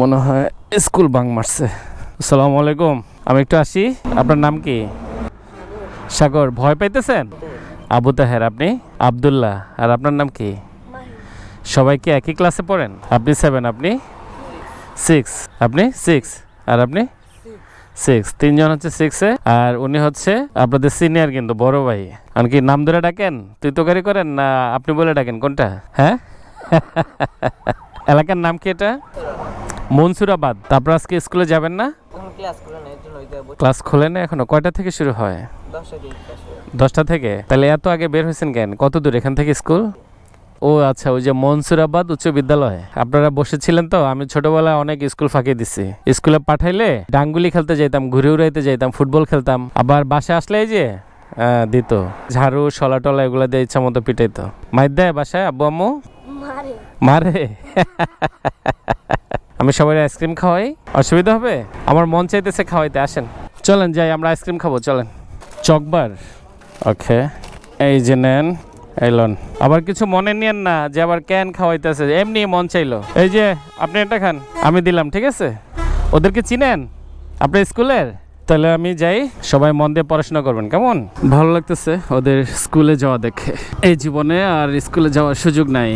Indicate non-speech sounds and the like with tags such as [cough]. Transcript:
মনে হয় স্কুল বাং মারছে। আসসালামু আলাইকুম। আমি একটু আসি। আপনার নাম কি? সাগর, ভয় পাইতেছেন? আবু তাহের, আপনি? আবদুল্লাহ, আর আপনার নাম কি? সবাই কি একই ক্লাসে পড়েন? আপনি সেভেন আপনি? সিক্স আপনি? সিক্স আর আপনি? সিক্স তিনজন হচ্ছে সিক্সে আর উনি হচ্ছে আপনাদের সিনিয়র কিন্তু, বড় ভাই। আর কি নাম ধরে ডাকেন? তুই তোকারি করেন, না আপনি বলে ডাকেন, কোনটা? হ্যাঁ? [laughs] এলাকার নাম কি এটা? মনসুরাবাদ তারপর আজকে স্কুলে যাবেন না? ক্লাস করে না এর জন্য ওই জায়গায় বসে ক্লাস খোলে না? এখনও কয়টা থেকে শুরু হয়? দশটা থেকে তাহলে এত আগে বের হয়েছেন কেন? কত দূর এখান থেকে স্কুল? ও আচ্ছা ওই যে মনসুরাবাদ উচ্চ বিদ্যালয়। আপনারা বসেছিলেন তো আমি ছোটবেলায় অনেক স্কুল ফাঁকি দিছি। স্কুলে পাঠাইলে ডাঙ্গুলি খেলতে যাইতাম ঘুরে উড়াইতে যাইতাম ফুটবল খেলতাম। আবার বাসায় আসলে এই যে দিত। ঝাড়ু শলা টলা এগুলো দিয়ে ইচ্ছা মতো পিটাইতো। মাইর দেয় বাসায় আব্বু আম্মু? মারে। মারে? [laughs] আমি সবাই আইসক্রিম খাওয়াই। অসুবিধা হবে? আমার মন চাইতেছে খাওয়াইতে আসেন। চলেন যাই আমরা আইসক্রিম খাব চলেন। চকবার? ওকে এই যে নেন এলন আবার কিছু মনে নিয়েন না যে আবার ক্যান খাওয়াইতেছে এমনি মন চাইলো। এই যে আপনি এটা খান আমি দিলাম ঠিক আছে? ওদেরকে চিনেন? আপনি স্কুলের? তাহলে আমি যাই সবাই মন দিয়ে পড়াশোনা করবেন কেমন? ভালো লাগতেছে ওদের স্কুলে যাওয়া দেখে। এই জীবনে আর স্কুলে যাওয়ার সুযোগ নাই।